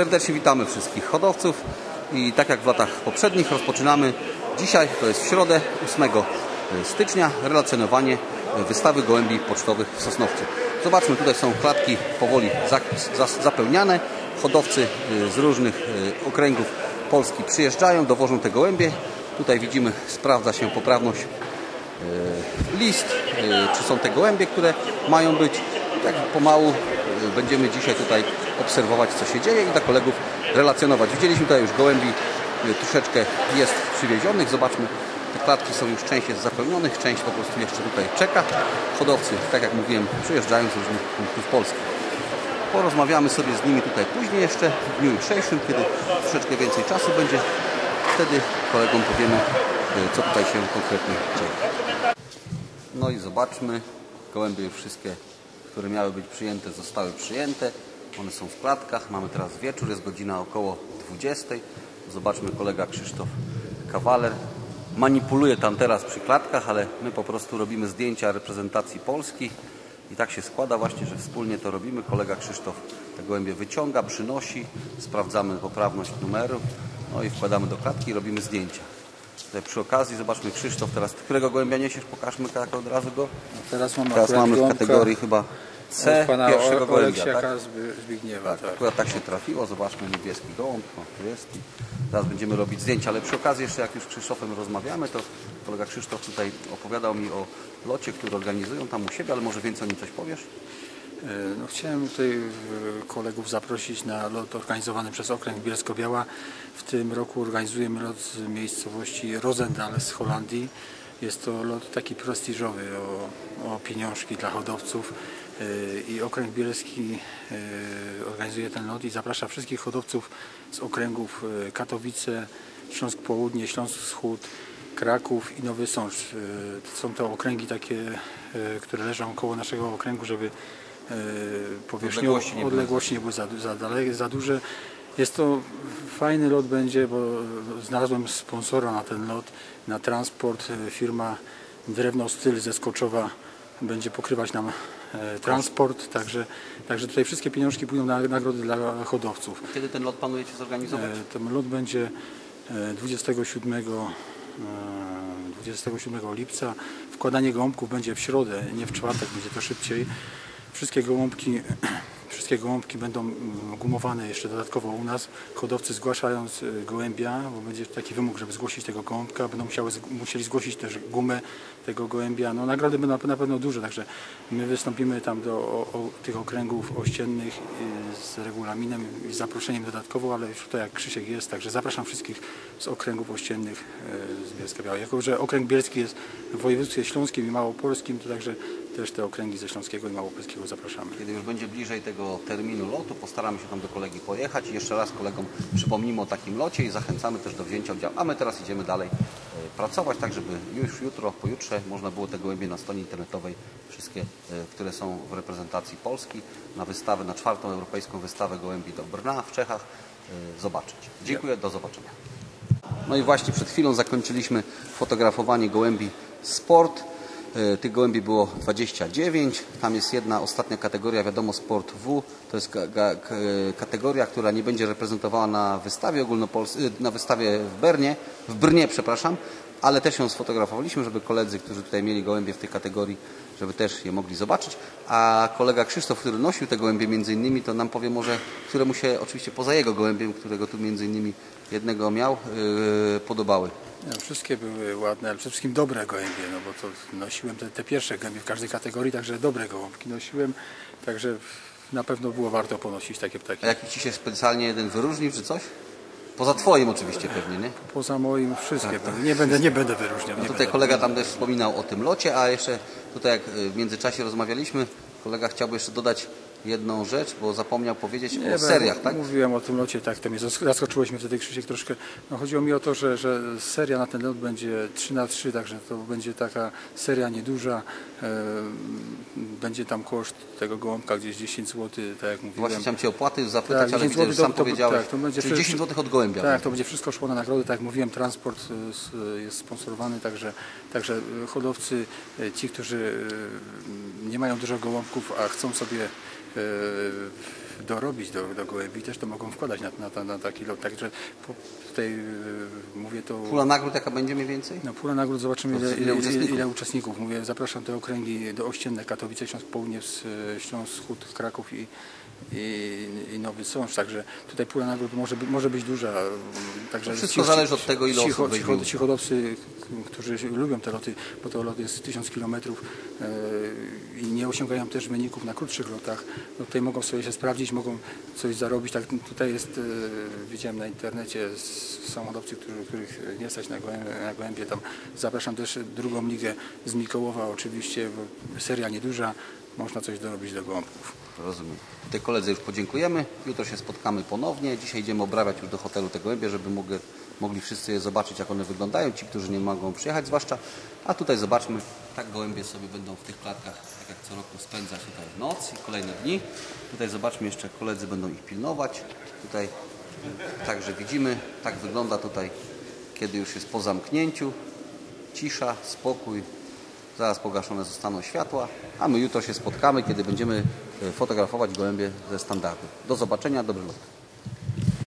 Serdecznie witamy wszystkich hodowców i tak jak w latach poprzednich rozpoczynamy dzisiaj, to jest w środę 8 stycznia, relacjonowanie wystawy gołębi pocztowych w Sosnowcu. Zobaczmy, tutaj są klatki powoli za- za- zapełniane. Hodowcy y, z różnych okręgów Polski przyjeżdżają, dowożą te gołębie. Tutaj widzimy, sprawdza się poprawność list, czy są te gołębie, które mają być. Tak pomału będziemy dzisiaj tutaj obserwować, co się dzieje i dla kolegów relacjonować. Widzieliśmy tutaj już gołębi, y, troszeczkę jest przywiezionych. Zobaczmy, te klatki są już, część jest zapełnionych, część po prostu jeszcze tutaj czeka. Hodowcy, tak jak mówiłem, przyjeżdżają z różnych punktów Polski. Porozmawiamy sobie z nimi tutaj później jeszcze, w dniu jutrzejszym, kiedy troszeczkę więcej czasu będzie. Wtedy kolegom powiemy, y, co tutaj się konkretnie dzieje. No i zobaczmy, gołębie już wszystkie, które miały być przyjęte, zostały przyjęte. One są w klatkach. Mamy teraz wieczór, jest godzina około 20. Zobaczmy, kolega Krzysztof Kawaler manipuluje tam teraz przy klatkach, ale my po prostu robimy zdjęcia reprezentacji Polski. I tak się składa właśnie, że wspólnie to robimy. Kolega Krzysztof te gołębie wyciąga, przynosi, sprawdzamy poprawność numeru, no i wkładamy do klatki i robimy zdjęcia. Tutaj przy okazji zobaczmy Krzysztof teraz, którego gołębia niesiesz? Pokażmy tak od razu go. Teraz mamy Teraz akurat mamy w kategorii chyba C pana pierwszego gołębia. Tak? Zbigniewa. Tak, Tak. akurat tak się trafiło. Zobaczmy niebieski gołąb. O, tu jest. I teraz będziemy robić zdjęcia, ale przy okazji jeszcze jak już z Krzysztofem rozmawiamy, to kolega Krzysztof tutaj opowiadał mi o locie, który organizują tam u siebie, ale może więcej o nim coś powiesz? E, No, chciałem tutaj e, kolegów zaprosić na lot organizowany przez Okręg Bielsko-Biała. W tym roku organizujemy lot z miejscowości Rosendal z Holandii. Jest to lot taki prestiżowy o, o pieniążki dla hodowców E, i Okręg Bielski organizuje ten lot i zaprasza wszystkich hodowców z okręgów Katowice, Śląsk Południe, Śląsk Wschód, Kraków i Nowy Sącz. Są to okręgi takie, które leżą koło naszego okręgu, żeby e, powierzchnią Odległości nie odległości nie były za, za, za duże. Jest to fajny lot będzie, bo znalazłem sponsora na ten lot, na transport. E, Firma Drewno Styl ze Skoczowa będzie pokrywać nam e, transport, także, także tutaj wszystkie pieniążki pójdą na nagrody dla hodowców. Kiedy ten lot planujecie zorganizować? Ten lot będzie e, 27, e, 27 lipca. Wkładanie gołąbków będzie w środę, nie w czwartek, będzie to szybciej. Wszystkie gołąbki, wszystkie gołąbki będą mm, gumowane jeszcze dodatkowo u nas. Hodowcy zgłaszając e, gołębia, bo będzie taki wymóg, żeby zgłosić tego gołąbka, będą musiały, musieli zgłosić też gumę tego gołębia. No, nagrody będą na- na pewno duże, także my wystąpimy tam do o, o, tych okręgów ościennych y, z regulaminem i zaproszeniem dodatkowo, ale już tutaj jak Krzysiek jest, także zapraszam wszystkich z okręgów ościennych y, z Bielska Białej. Jako, że okręg bielski jest w województwie śląskim i małopolskim, to także też te okręgi ze śląskiego i małopolskiego zapraszamy. Kiedy już będzie bliżej tego terminu lotu, postaramy się tam do kolegi pojechać i jeszcze raz kolegom przypomnimy o takim locie i zachęcamy też do wzięcia udziału. A my teraz idziemy dalej e, pracować, tak żeby już jutro, pojutrze można było te gołębie na stronie internetowej, wszystkie, e, które są w reprezentacji Polski, na wystawę, na czwartą europejską wystawę gołębi do Brna w Czechach e, zobaczyć. Dziękuję, do zobaczenia. No i właśnie przed chwilą zakończyliśmy fotografowanie gołębi sport. E, Tych gołębi było 29. Tam jest jedna ostatnia kategoria, wiadomo, sport W. To jest k- kategoria, która nie będzie reprezentowała na wystawie ogólnopolskiej, na wystawie w Bernie, w Brnie, przepraszam, ale też ją sfotografowaliśmy, żeby koledzy, którzy tutaj mieli gołębie w tej kategorii, żeby też je mogli zobaczyć. A kolega Krzysztof, który nosił te gołębie między innymi, to nam powie może, któremu się oczywiście poza jego gołębiem, którego tu między innymi jednego miał, yy, podobały. No, wszystkie były ładne, ale przede wszystkim dobre gołębie, no bo to nosiłem te, te pierwsze gołębie w każdej kategorii, także dobre gołąbki nosiłem, także na pewno było warto ponosić takie ptaki. A jakiś ci się specjalnie jeden wyróżnił, czy coś? Poza twoim oczywiście pewnie, nie? Poza moim wszystkie były. Nie będę, nie będę wyróżniał. No tutaj będę. kolega tam też wspominał o tym locie, a jeszcze tutaj jak y, w międzyczasie rozmawialiśmy, kolega chciałby jeszcze dodać jedną rzecz, bo zapomniał powiedzieć Nie, o seriach, tak? Mówiłem o tym locie, tak, to mnie zas- zaskoczyłeś mnie wtedy Krzysiek troszkę. No, chodziło mi o to, że, że seria na ten lot będzie 3 na 3 także to będzie taka seria nieduża. E, będzie tam koszt tego gołąbka gdzieś 10 zł, tak jak mówiłem. Właśnie chciałem Cię opłaty zapytać, ale 10 widzę, że sam to- to- powiedziałeś, tak, to będzie czyli wszystko- 10 zł od gołębia. Tak, to będzie wszystko szło na nagrody, tak jak mówiłem, transport s- y, jest sponsorowany, także, także y, hodowcy, ci, którzy nie mają dużo gołąbków, a chcą sobie dorobić do, do gołębi, też to mogą wkładać na, na, na taki lot. Także po, tutaj mówię to... Pula nagród jaka będzie mniej więcej? No pula nagród zobaczymy ile, Ile ile, ile, uczestników? Mówię, zapraszam te okręgi do Ościenne, Katowice, Śląsk Południe, Śląsk Wschód, Kraków i, i, i Nowy Sącz. Także tutaj pula nagród może, być- może być duża. Także To wszystko zależy od tego, ile cicho, osób cicho, udział. ci hodowcy, którzy lubią te loty, bo to lot jest 1000 km e, i nie osiągają też wyników na krótszych lotach, no tutaj mogą sobie się sprawdzić, mogą coś zarobić. Tak, tutaj jest, e, widziałem na internecie, są hodowcy, których nie stać na gołębie, na gołębie. Tam zapraszam też drugą ligę z Mikołowa oczywiście, seria nieduża, można coś dorobić do gołąbków. Rozumiem. Tej koledze już podziękujemy. Jutro się spotkamy ponownie. Dzisiaj idziemy obrabiać już do hotelu te gołębie, żeby mogli, mogli wszyscy je zobaczyć, jak one wyglądają. Ci, którzy nie mogą przyjechać zwłaszcza. A tutaj zobaczmy, tak gołębie sobie będą w tych klatkach, tak jak co roku spędzać tutaj noc i kolejne dni. Tutaj zobaczmy jeszcze, koledzy będą ich pilnować. Tutaj także widzimy, tak wygląda tutaj, kiedy już jest po zamknięciu. Cisza, spokój, Zaraz pogaszone zostaną światła, a my jutro się spotkamy, kiedy będziemy e, fotografować gołębie ze standardu. Do zobaczenia, dobry lot.